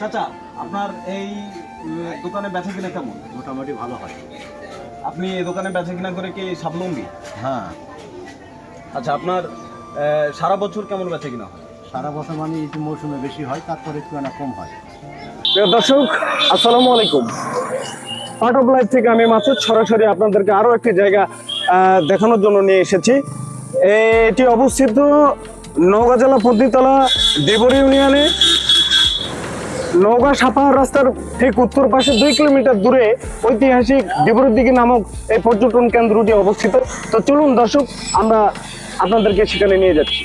চাচা আপনার এই দোকানে বেচা কিনা কেমন? মোটামুটি ভালো হয়। আপনি এই দোকানে বেচা কিনা করে কি স্বাবলম্বী? হ্যাঁ। আচ্ছা আপনার সারা বছর কেমন বেচা কিনা হয়? সারা বছর মানে এই মৌসুমে বেশি হয় তারপরে একটু না কম হয়। প্রিয় দর্শক আসসালামু আলাইকুম। পার্ট অফ লাইফ থেকে আমি মাসুদ সরাসরি আপনাদেরকে আরও একটি জায়গা দেখানোর জন্য নিয়ে এসেছি। এটি অবস্থিত নওগাঁ জেলা পদ্মতলা দেবর ইউনিয়নে। নওগাঁ সাপাহার রাস্তার ঠিক উত্তর পাশে দুই কিলোমিটার দূরে ঐতিহাসিক দিবরদিঘি নামক এই পর্যটন কেন্দ্রটি অবস্থিত। তো চলুন দর্শক, আমরা আপনাদেরকে সেখানে নিয়ে যাচ্ছি।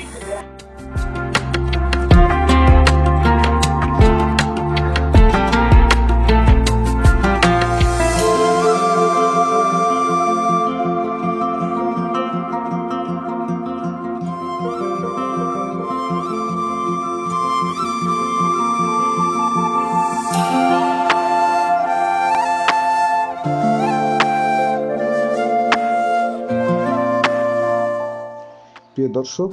দর্শক,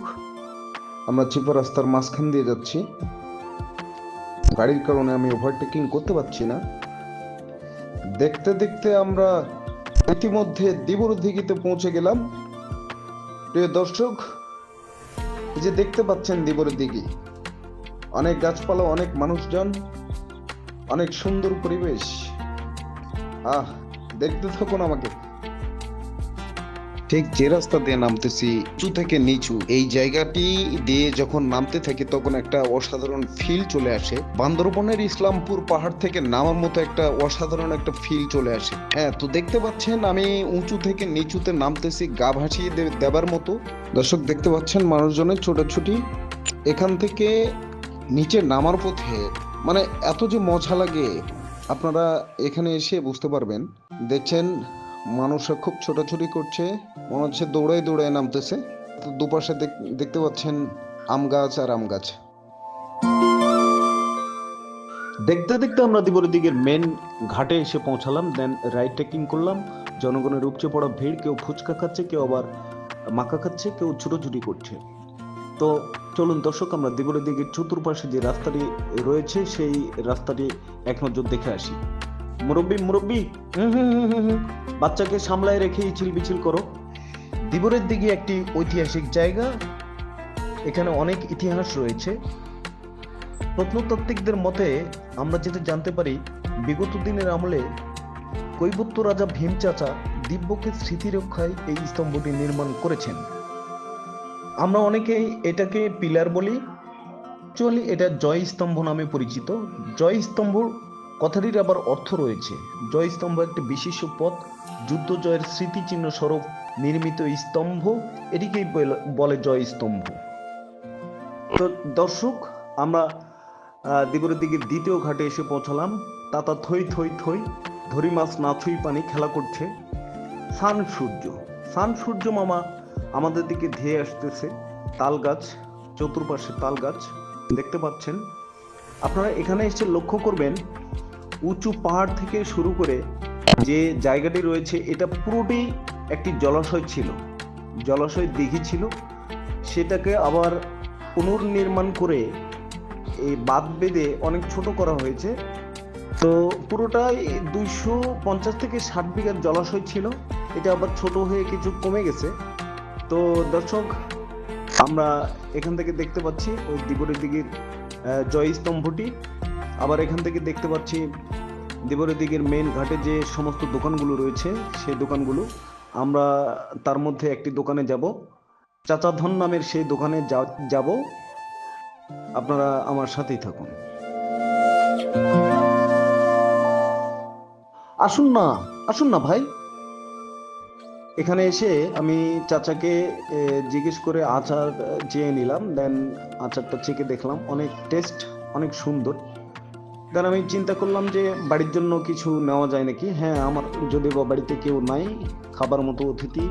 আমরা চিপা রাস্তার মাঝখান দিয়ে যাচ্ছি। গাড়ির কারণে আমি ওভারটেকিং করতে পারছি না। দেখতে দেখতে আমরা ইতিমধ্যে দিবর দিঘিতে পৌঁছে গেলাম। প্রিয় দর্শক যে দেখতে পাচ্ছেন দিবর দিঘি অনেক গাছপালা, অনেক মানুষজন, অনেক সুন্দর পরিবেশ। আহ, দেখতে থাকুন আমাকে। ঠিক যে রাস্তা দিয়ে নামতেছি উঁচু থেকে নিচু। এই জায়গাটি দিয়ে যখন নামতে থাকি, তখন একটা অসাধারণ ফিল চলে আসে। বান্দরবনের ইসলামপুর পাহাড় থেকে নামার মতো একটা অসাধারণ একটা ফিল চলে আসে। হ্যাঁ তো দেখতে পাচ্ছেন, আমি উঁচু থেকে নিচুতে নামতেছি, গা ভাসিয়ে দেবার মতো। দর্শক, দেখতে পাচ্ছেন, মানুষজনের ছোটাছুটি। এখান থেকে নিচে নামার পথে মানে এত যে মজা লাগে, আপনারা এখানে এসে বুঝতে পারবেন। দেখছেন মানুষরা খুব ছোটাছুটি করছে। মনে হচ্ছে দৌড়াই দৌড়াই নামতেছে। তো দুপাশে দেখ- দেখতে পাচ্ছেন আম গাছ আর আম গাছ। দেখতে দেখতে আমরা দিবরের দিকের মেন ঘাটে এসে পৌঁছালাম দেন রাইড ট্রেকিং করলাম। জনগণের উপচে পড়া ভিড়, কেউ ফুচকা খাচ্ছে, কেউ আবার মাখা খাচ্ছে, কেউ ছুটোছুটি করছে। তো চলুন দর্শক, আমরা দিবরের দিকের চতুর্পাশে যে রাস্তাটি রয়েছে, সেই রাস্তাটি এক নজর দেখে আসি। মুরব্বি মুরব্বি। বাচ্চাকে সামলায় রেখে ইচিল বিচিল করো। দিবরের দিকে একটি ঐতিহাসিক জায়গা। এখানে অনেক ইতিহাস রয়েছে। প্রত্নতাত্ত্বিকদের মতে আমরা যেটা জানতে পারি বিগত দিনের আমলে কৈবত্য রাজা ভীম চাচা দিব্যকে স্মৃতি রক্ষায় এই স্তম্ভটি নির্মাণ করেছেন। আমরা অনেকেই এটাকে পিলার বলি। অ্যাকচুয়ালি এটা জয় স্তম্ভ নামে পরিচিত। জয় স্তম্ভ কথাটির আবার অর্থ রয়েছে। জয় স্তম্ভ একটি বিশিষ্ট পথ যুদ্ধ জয়ের স্মৃতিচিহ্ন স্বরূপ নির্মিত স্তম্ভ এটিকেই বলে- জয় স্তম্ভ তো দর্শক আমরা আহ, দিবরের দিকে দ্বিতীয় ঘাটে এসে পৌঁছালাম। তাতা থই থই থই ধরি মাছ না ছুঁই পানি খেলা করছে সান সূর্য। সান সূর্য মামা আমাদের দিকে ধেয়ে আসতেছে তাল গাছ চতুর্পাশে তাল গাছ। দেখতে পাচ্ছেন আপনারা এখানে এসে লক্ষ্য করবেন উঁচু পাহাড় থেকে শুরু করে যে জায়গাটি রয়েছে, এটা পুরোটি একটি জলাশয় ছিল। জলাশয় দিঘি ছিল। সেটাকে আবার পুনর্নির্মাণ করে এই বাঁধ বেঁধে অনেক ছোট করা হয়েছে। তো পুরোটাই দুইশো পঞ্চাশ থেকে ষাট বিঘার জলাশয় ছিল। এটা আবার ছোট হয়ে কিছু কমে গেছে। তো দর্শক, আমরা এখান থেকে দেখতে পাচ্ছি ওই দিবরের দিকের জয়স্তম্ভটি। আবার এখান থেকে দেখতে পাচ্ছি দিবরের দিকের মেন ঘাটে যে সমস্ত দোকানগুলো রয়েছে, সেই দোকানগুলো আমরা তার মধ্যে একটি দোকানে যাব। চাচাধন নামের সেই দোকানে যাব। আপনারা আমার সাথেই থাকুন। আসুন না আসুন না ভাই। এখানে এসে আমি চাচাকে জিজ্ঞেস করে আচার চেয়ে নিলাম। দেন আচারটা চেকে দেখলাম। অনেক টেস্ট অনেক সুন্দর। দেন আমি চিন্তা করলাম যে বাড়ির জন্য কিছু নেওয়া যায় নাকি? হ্যাঁ আমার যদি বা বাড়িতে কেউ নাই খাবার মতো অতিথি।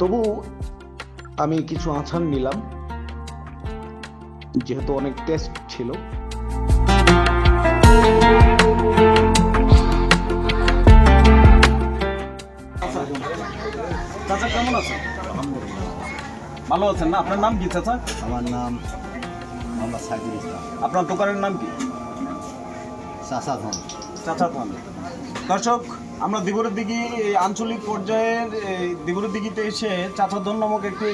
তবু আমি কিছু আচার নিলাম যেহেতু অনেক টেস্ট ছিল। চাচা কেমন আছেন? ভালো আছেন না? আপনার নাম কি চাচা? আমার নাম মোহাম্মদ সাইদুল ইসলাম। আপনার দোকানের নাম কি? চাষা ধন চাচা ধান দর্শক আমরা দিগুরের দিঘি এই আঞ্চলিক পর্যায়ের এই দিগুরের দিঘিতে এসে চাচা ধন নামক একটি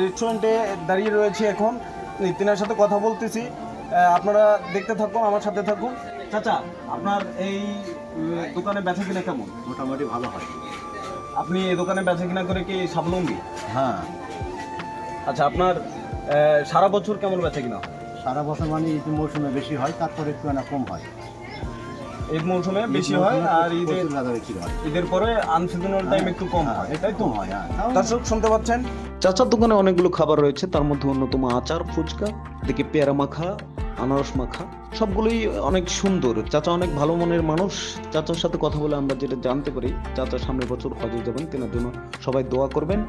রেস্টুরেন্টে দাঁড়িয়ে রয়েছে এখন। তিনার সাথে কথা বলতেছি। আপনারা দেখতে থাকুন আমার সাথে থাকুন। চাচা আপনার এই দোকানে বেচা কিনা কেমন? মোটামুটি ভালো হয়। আপনি এই দোকানে বেচা কিনা করে কি স্বাবলম্বী? হ্যাঁ। আচ্ছা আপনার সারা বছর কেমন বেচা কিনা? সারা বছর মানে মৌসুমে বেশি হয় তারপরে একটু না কম হয়। ঈদ মৌসুমে বেশি হয় আর ঈদের হয়। পরে আনসিজনাল টাইম একটু কম হ্যাঁ, হয়। একটু তাই তো? হয় হ্যাঁ দর্শক শুনতে পাচ্ছেন? চাচার দোকানে অনেকগুলো খাবার রয়েছে তার মধ্যে অন্যতম আচার ফুচকা দেখে পেয়ারা মাখা আনারস মাখা সবগুলোই অনেক সুন্দর। চাচা অনেক ভালো মনের মানুষ। চাচার সাথে কথা বলে আমরা যেটা জানতে পারি চাচা সামনের বছর হজে যাবেন তেনার জন্য সবাই দোয়া করবেন।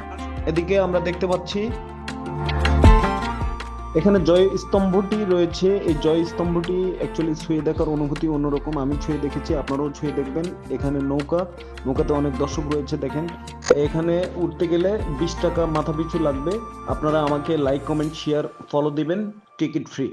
এদিকে আমরা দেখতে পাচ্ছি এখানে জয় স্তম্ভটি রয়েছে। এই জয় স্তম্ভটি অ্যাকচুয়ালি ছুঁয়ে দেখার অনুভূতি অন্যরকম। আমি ছুঁয়ে দেখেছি, আপনারাও ছুঁয়ে দেখবেন। এখানে নৌকা, নৌকাতে অনেক দর্শক রয়েছে, দেখেন। এখানে উঠতে গেলে বিশ টাকা মাথা পিছু লাগবে। আপনারা আমাকে লাইক কমেন্ট শেয়ার ফলো দিবেন টিকিট ফ্রি